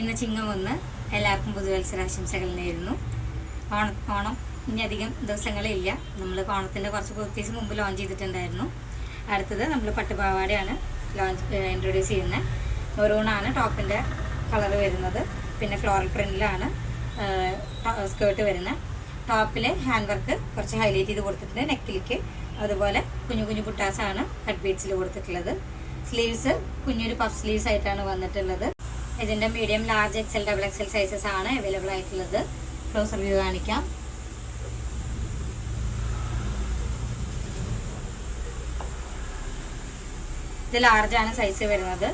ഇന്ന് ചിങ്ങം ഒന്ന് എല്ലാവർക്കും പുതുവത്സരാശംസകൾ നേരുന്നു ഓണ ഓണം ഇനി അധികം ദിവസങ്ങളില്ല. നമ്മൾ ഓണത്തിന്റെ കുറച്ച് കുർത്തീസ് മുമ്പ് ലോഞ്ച് ചെയ്തിട്ടുണ്ടായിരുന്നു. അടുത്തത് നമ്മൾ പട്ടുപാവാടയാണ് ലോഞ്ച് ഇൻട്രൊഡ്യൂസ് ചെയ്യുന്നത് മെറൂണാണ് ടോപ്പിന്റെ കളർ വരുന്നത്. പിന്നെ ഫ്ലോറൽ പ്രിന്റിലാണ് സ്കേർട്ട് വരുന്നത് ടോപ്പിൽ ഹാൻഡ് വർക്ക് കുറച്ച് ഹൈലൈറ്റ് ചെയ്ത് കൊടുത്തിട്ടുണ്ട്. നെക്കിലേക്ക് അതുപോലെ കുഞ്ഞു കുഞ്ഞു പുട്ടാസാണ് കട്ട് ബീഡ്സിൽ കൊടുത്തിട്ടുള്ളത്. സ്ലീവ്സ് കുഞ്ഞൊരു പഫ് സ്ലീവ്സ് ആയിട്ടാണ് വന്നിട്ടുള്ളത്. ഇതിന്റെ medium large XL double XL sizes ആണ് അവൈലബിൾ ആയിട്ടുള്ളത്. ക്ലോസർ വ്യൂ കാണിക്കാം. ഇത് ലാർജ് ആണ് സൈസ് വരുന്നത്.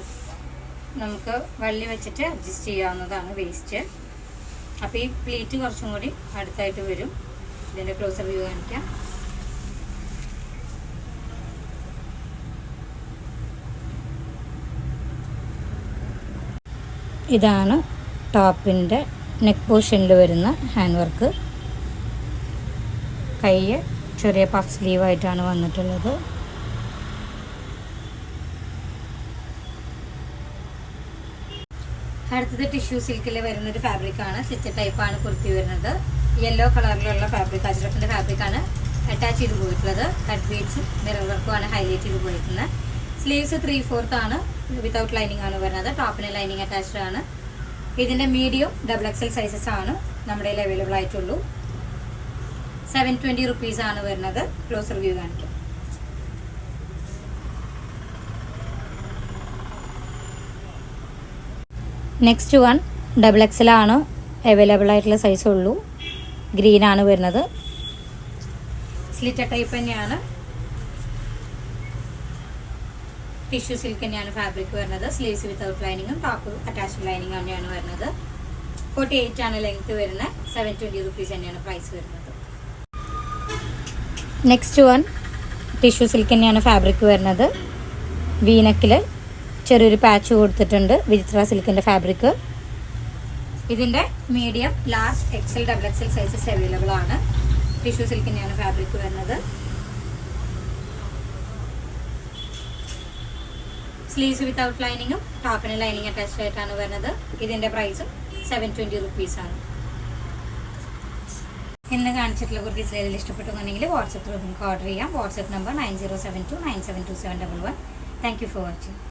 നമുക്ക് വള്ളി വെച്ചിട്ട് അഡ്ജസ്റ്റ് ചെയ്യാവുന്നതാണ് വേസ്റ്റ് അപ്പോൾ ഈ പ്ലീറ്റ് കുറച്ചും കൂടി അടുത്തായിട്ട് വരും. ഇതിന്റെ ക്ലോസർ വ്യൂ കാണിക്കാം. ഇതാണ് ടോപ്പിന്റെ നെക്ക് പോർഷനിൽ വരുന്ന ഹാൻഡ് വർക്ക്. കൈ ചെറിയ പഫ് സ്ലീവായിട്ടാണ് വന്നിട്ടുള്ളത്. അടുത്തത് ടിഷ്യൂ സിൽക്കിൽ വരുന്ന ഒരു ഫാബ്രിക് ആണ്. സ്റ്റിച്ച് ടൈപ്പ് ആണ് കുർത്തി വരുന്നത്. യെല്ലോ കളറിലുള്ള ഫാബ്രിക് അജ്രഫിന്റെ ഫാബ്രിക് ആണ് അറ്റാച്ച് ചെയ്ത് പോയിട്ടുള്ളത്. കട്ട് ബീഡ്സും മിറർ വർക്കുമാണ് ഹൈലൈറ്റ് ചെയ്ത് പോയിരിക്കുന്നത് സ്ലീവ്സ് ത്രീ ഫോർത്ത് ആണ്. വിതൗട്ട് ലൈനിങ് ആണ് വരുന്നത്. ടോപ്പിന് ലൈനിങ് അറ്റാച്ച്ഡ് ആണ്. ഇതിന്റെ മീഡിയം ഡബിൾ എക്സൽ സൈസസ് ആണ്. നമ്മുടെ കയ്യിൽ അവൈലബിൾ ആയിട്ടുള്ളൂ. സെവൻ ട്വന്റി റുപ്പീസ് ആണ് വരുന്നത്. ക്ലോസ് റിവ്യൂ കാണിക്കാം. നെക്സ്റ്റ് വൺ ഡബിൾ ആണ്. അവൈലബിൾ ആയിട്ടുള്ള സൈസ് ഉള്ളൂ. ഗ്രീൻ ആണ് വരുന്നത്. സ്ലിറ്റർ ടൈപ്പ് തന്നെയാണ്. ടിഷ്യൂ സിൽക്ക് തന്നെയാണ് ഫാബ്രിക് വരുന്നത്. സ്ലീവ്സ് വിത്തൗട്ട് ലൈനിങ്ങും ടോപ്പ് അറ്റാച്ച്ഡ് ലൈനിങ് തന്നെയാണ് വരുന്നത്. ഫോർട്ടി എയ്റ്റ് ആണ് ലെങ്ത് വരുന്നത്. സെവൻ ട്വന്റി റുപ്പീസ് തന്നെയാണ് പ്രൈസ് വരുന്നത്. നെക്സ്റ്റ് വൺ ടിഷ്യൂ സിൽക്ക് തന്നെയാണ് ഫാബ്രിക് വരുന്നത്. വീനക്കിൽ ചെറിയൊരു പാച്ച് കൊടുത്തിട്ടുണ്ട് വിചിത്ര സിൽക്കിന്റെ ഫാബ്രിക് ഇതിന്റെ medium large XL double XL sizes available ആണ്. ടിഷ്യൂ സിൽക്കിന്റെയാണ് ഫാബ്രിക് വരുന്നത്. സ്ലീവ്സ് വിത്തൗട്ട് ലൈനിങ്ങും ടോപ്പിന് ലൈനിങ് അറ്റാച്ച് ആയിട്ടാണ് വരുന്നത്. ഇതിന്റെ പ്രൈസും സെവൻ ട്വന്റി റുപ്പീസ് ആണ്. ഇന്ന് കാണിച്ചിട്ടുള്ള കുർത്തീസ് ഏതിൽ ഇഷ്ടപ്പെട്ടുണ്ടെങ്കിൽ വാട്സപ്പ് നിങ്ങൾക്ക് ഓർഡർ ചെയ്യാം. WhatsApp number nine zero seven two nine seven two seven double one thank you for watching